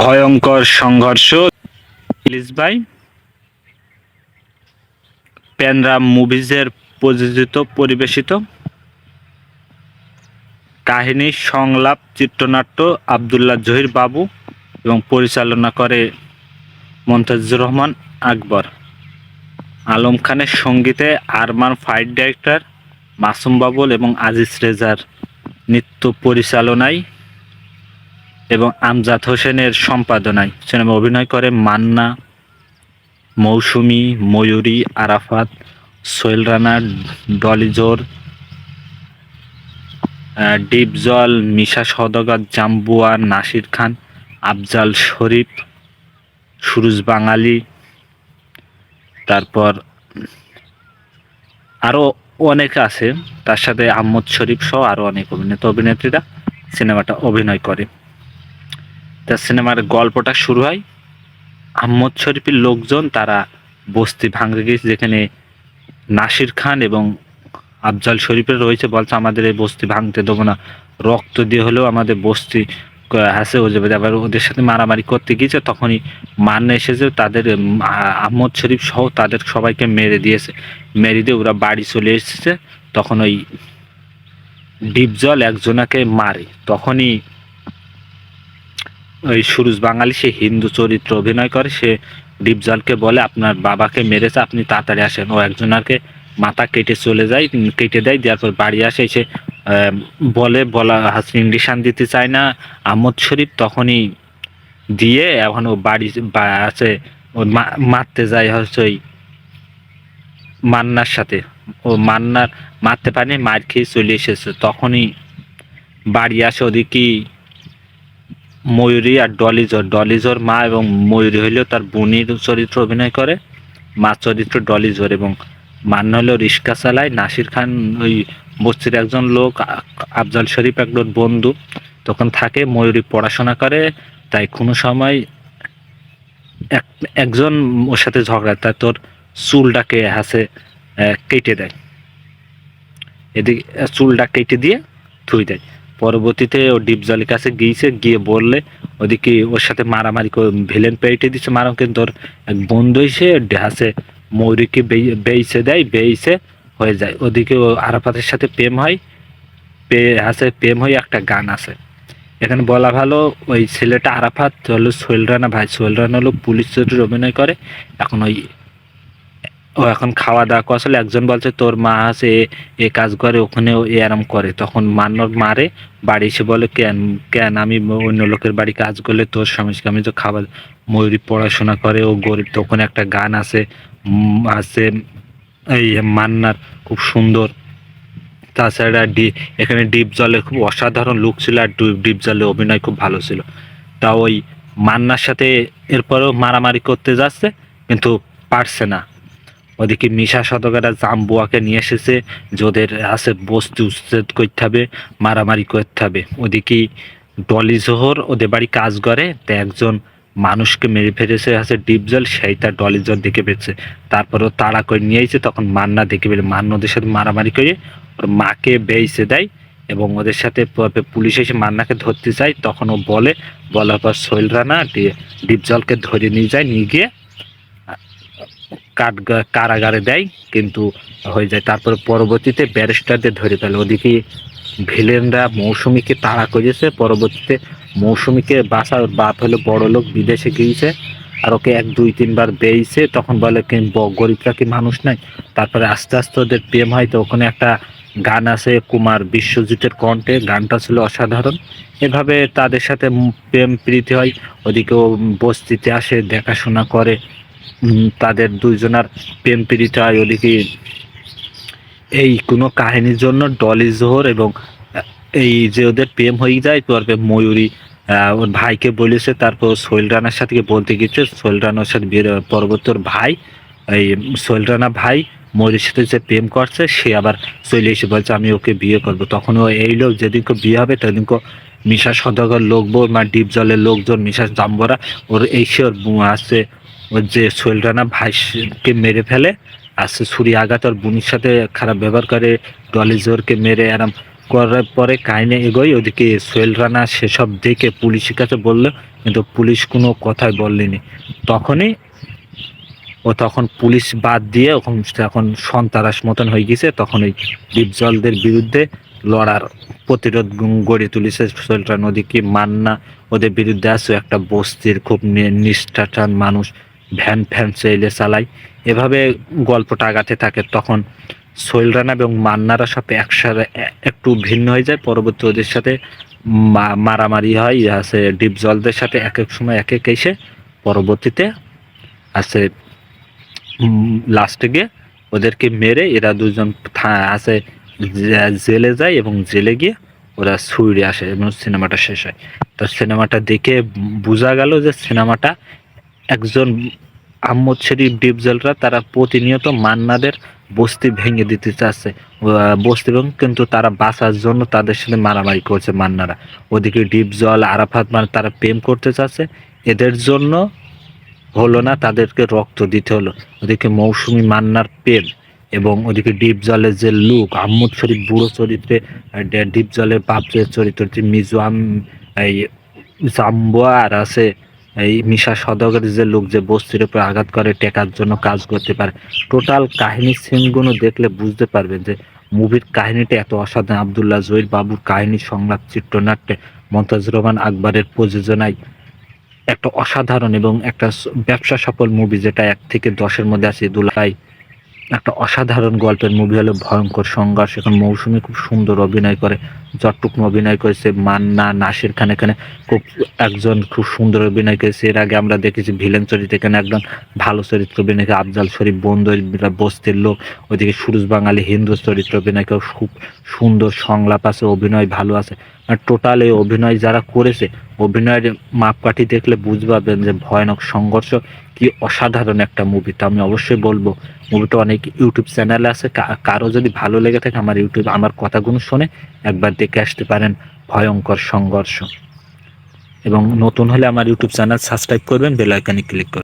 ভয়ঙ্কর সংঘর্ষ। প্লিজ ভাই, প্যানরা মুভিজের প্রযোজিত, পরিবেশিত। কাহিনী, সংলাপ, চিত্রনাট্য, আবদুল্লাহ জহির বাবু এবং পরিচালনা করে মন্তাজুর রহমান আকবর। আলম খানের সঙ্গীতে আরমান ফাইট ডাইরেক্টর, মাসুম বাবুল এবং আজিজ রেজার নৃত্য পরিচালনায় এবং আমজাদ হোসেনের সম্পাদনায়। সিনেমা অভিনয় করে মান্না, মৌসুমী, ময়ূরী, আরাফাত, সোহেল রানা ডলিজোর ডিপজল, মিশা সদগর জাম্বুয়া, নাসির খান, আফজাল শরীফ, সুরুজ বাঙালি, তারপর আরও অনেক আছে। তার সাথে আহমদ শরীফ সহ আরও অনেক অভিনেতা অভিনেত্রীরা সিনেমাটা অভিনয় করে। তার সিনেমার গল্পটা শুরু হয়। আহমদ শরীফের লোকজন তারা বস্তি ভাঙতে গিয়েছে যেখানে নাসির খান এবং আফজাল শরীফের রয়েছে। বলছে, আমাদের এই বস্তি ভাঙতে দেবো না। রক্ত দিয়ে হলেও আমাদের বস্তি হাসে হয়ে যাবে। আবার ওদের সাথে মারামারি করতে গিয়েছে। তখনই মান এসেছে। তাদের আহমদ শরীফ সহ তাদের সবাইকে মেরে দিয়েছে। মেরে দিয়ে ওরা বাড়ি চলে এসেছে। তখন ওই ডিপজল একজনাকে মারে। তখনই ওই সুরুজ বাঙালি, সে হিন্দু চরিত্র অভিনয় করে, সে ডিপজলকে বলে, আপনার বাবাকে মেরেছে, আপনি তাড়াতাড়ি আসেন। ও একজনাকে মাথা কেটে চলে যায় কেটে দেয়, দেওয়ার পর বাড়ি আসে সে বলে, বলা হাসিন ইন্ডিশান দিতে চায় না, আহমদ শরীফ তখনই দিয়ে এখন ও বাড়ি আছে, ও মারতে যায় হচ্ছে ওই মান্নার সাথে। ও মান্নার মারতে পারেনি, মার খেয়ে চলে এসেছে। তখনই বাড়ি আসে, ওদিকে ময়ূরী আর ডলিজর। ডলিজর মা এবং ময়ূরী হইলেও তার বোনের চরিত্র অভিনয় করে, মা চরিত্র ডলিজর এবং মান্না হলেও রিক্সা চালায়। নাসির খান ওই বস্তির একজন লোক আফজাল শরীফ একজন বন্ধু, তখন থাকে, ময়ূরী পড়াশোনা করে, তাই কোনো সময় এক, একজন ওর সাথে ঝগড়া তাই তোর চুলটাকে হাসে কেটে দেয়। এদিকে চুলটা কেটে দিয়ে থুই দেয়। পরবর্তীতে ও ডিপজলের কাছে গিয়েছে, গিয়ে বললে ওদিকে ওর সাথে মারামারি করে ভিলেন পেটে দিচ্ছে মারা কিন্তু ওর এক বন্ধু এসে হাসে ময়ূরীকে বেই- বেইছে দেয় বেইছে হয়ে যায়। ওদিকে ও আরাফাতের সাথে প্রেম হয় পে হাসে প্রেম হয়ে একটা গান আছে। এখানে বলা ভালো, ওই ছেলেটা আরাফাত হলো সোহেল রানা, ভাই সোহেল রানা হলো পুলিশ চরিত্রে অভিনয় করে। এখন ওই ও এখন খাওয়া দাওয়া করছিল একজন বলছে, তোর মা আছে, এ- কাজ করে ওখানেও এ আরাম করে। তখন মান্নর মারে, বাড়ি এসে বলে, কেন কেন আমি অন্য লোকের বাড়ি কাজ করলে তোর স্বামীকে আমি তো খাবার, ময়ূরী পড়াশোনা করে, ও গরিব তখন একটা গান আছে আছে, এই মান্নার, খুব সুন্দর। তাছাড়া ডি, এখানে ডিপ জলে খুব অসাধারণ লুক ছিল, আর ডিপ জলে অভিনয় খুব ভালো ছিল। তা ওই মান্নার সাথে এরপরেও মারামারি করতে যাচ্ছে, কিন্তু পারছে না। ওদিকে মিশা শতকেরা জাম্বুয়াকে নিয়ে এসেছে যে ওদের আছে বস্তু উচ্ছেদ করতে হবে, মারামারি করতে হবে। ওদিকে ডলি জোহর ওদের বাড়ি কাজ করে, তা একজন মানুষকে মেরে ফেলেছে, আছে ডিপজল সেই তার ডলিজর দেখে পেয়েছে তারপরও তাড়া করে নিয়ে এসে তখন মান্না দেখে পেলে, মান্না ওদের সাথে মারামারি করে ওর মাকে বেইছে দেয় এবং ওদের সাথে পুলিশ এসে মান্নাকে ধরতে চায় তখন ও বলে, বলার পর সোহেল রানা ডিপজলকে ধরে নিয়ে যায়, নিয়ে গিয়ে কাঠ কারাগারে দেয়, কিন্তু হয়ে যায়। তারপরে পরবর্তীতে ব্যারিস্টারদের ধরে ফেলে। ওদিকে ভিলেনরা মৌসুমীকে তাড়া করেছে। পরবর্তীতে মৌসুমীকে বাসা বাপ হলো বড় লোক, বিদেশে গিয়েছে। আর ওকে এক, দুই, তিনবার বেইছে। তখন বলে কি গরিবরা কি মানুষ নাই? তারপরে আস্তে আস্তে ওদের প্রেম হয়। তো ওখানে একটা গান আছে, কুমার বিশ্বজিতের কণ্ঠে। গানটা ছিল অসাধারণ। এভাবে তাদের সাথে প্রেম প্রীতি হয়। ওদিকে ও বস্তিতে আসে, দেখাশোনা করে। তাদের দুইজনার প্রেম প্রীতি হয় ওদিকে এই কোনো কাহিনীর জন্য ডলি জোহর এবং এই যে ওদের প্রেম হয়ে যায়, তারপরে ময়ূরী ওর ভাইকে বলেছে, তারপর সোহেল রানার সাথে বলতে গেছে সোহেল রানার সাথে বিয়ের পরবর্তী ভাই, এই সোহেল রানা ভাই ময়ূরীর সাথে যে প্রেম করছে, সে আবার চলে এসে বলছে, আমি ওকে বিয়ে করব। তখন ও এই লোক যেদিনকে বিয়ে হবে, সেদিনকে মিশা সদাগর মা ডিপ জলের লোকজন, মিশা জাম্বরা, ওর বু- আসছে ওর যে সোহেল রানা ভাইকে মেরে ফেলে আসছে ছুরি আঘাত ওর বোনের সাথে খারাপ ব্যবহার করে ডলি জোরকে মেরে, এরম করার পরে কাহিনী এগোই ওদিকে সোহেল রানা সেসব দেখে পুলিশের কাছে বলল, কিন্তু পুলিশ কোনো কথাই বললেনি। তখনই ও তখন পুলিশ বাদ দিয়ে ওখান এখন সন্তারাস মতন হয়ে গেছে, তখন ওই ডিপজলদের বিরুদ্ধে লড়ার প্রতিরোধ গড়ে তুলেছে সোহেলরা ওদিকে মান্না ওদের বিরুদ্ধে আছে একটা বস্তির খুব নিষ্ঠাটান মানুষ। ভ্যান ফ্যান চাইলে চালায়। এভাবে গল্পটা আগাতে থাকে। তখন সোহেল রানা এবং মান্নারা সব একসাথে একটু ভিন্ন হয়ে যায়। পরবর্তী ওদের সাথে মারামারি হয়। আছে ডিপ জলদের সাথে এক এক সময় এক এক এসে পরবর্তীতে আছে লাস্টে গিয়ে ওদেরকে মেরে এরা দুজন আছে জেলে যায় এবং জেলে গিয়ে ওরা ছুড়ে আসে এবং সিনেমাটা শেষ হয়। তো সিনেমাটা দেখে বোঝা গেল যে সিনেমাটা একজন আহমদ শরীফ ডিপজলরা তারা প্রতিনিয়ত মান্নাদের বস্তি ভেঙে দিতে চাচ্ছে। বস্তি এবং কিন্তু তারা বাঁচার জন্য তাদের সাথে মারামারি করছে মান্নারা। ওদিকে ডিপজল, আরাফাত মানে তারা প্রেম করতে চাচ্ছে। এদের জন্য হলো না তাদেরকে রক্ত দিতে হলো। ওদিকে মৌসুমি মান্নার প্রেম এবং ওদিকে ডিপ জলের যে লুক, আহমদ শরীফ বুড়ো চরিত্রে ডিপ জলের বাপের চরিত্রটি মিজুয়াম এই জাম্বুয়া আর আছে। এই মিশা সদগের যে লোক যে বস্তির উপর আঘাত করে, টেকার জন্য কাজ করতে পারে। টোটাল কাহিনী সিনগুলো দেখলে বুঝতে পারবেন যে মুভির কাহিনীটা এত অসাধারণ। আবদুল্লাহ জহির বাবুর কাহিনী, সংলাপ, চিত্রনাট্যে মমতাজ রহমান আকবরের প্রযোজনায় একটা অসাধারণ এবং একটা ব্যবসা সফল মুভি যেটা এক থেকে দশের মধ্যে আছে। দুলাই একটা অসাধারণ গল্পের মুভি হলো ভয়ঙ্কর সংঘর্ষ এখন মৌসুমি খুব সুন্দর অভিনয় করে। যতটুকু অভিনয় করেছে মান্না, নাসির খান এখানে খুব একজন খুব সুন্দর অভিনয় করেছে। এর আগে আমরা দেখেছি ভিলেন চরিত্র এখানে একজন ভালো চরিত্র অভিনয় করে। আফজাল শরীফ বন্ধু বস্তির লোক। ওইদিকে সুরুজ বাঙালি হিন্দু চরিত্র অভিনয় করে। খুব সুন্দর সংলাপ আছে, অভিনয় ভালো আছে। আর টোটাল এই অভিনয় যারা করেছে, অভিনয়ের মাপকাঠি দেখলে বুঝতে পারবেন যে ভয়ানক সংঘর্ষ। কি অসাধারণ একটা মুভি তো আমি অবশ্যই বলব। মুভিটা অনেক ইউটিউব চ্যানেলে আছে কারও যদি ভালো লেগে থাকে আমার ইউটিউব আমার কথাগুলো শুনে একবার দেখে আসতে পারেন ভয়ঙ্কর সংঘর্ষ। এবং নতুন হলে আমার ইউটিউব চ্যানেল সাবস্ক্রাইব করবেন বেল ক্লিক করবেন।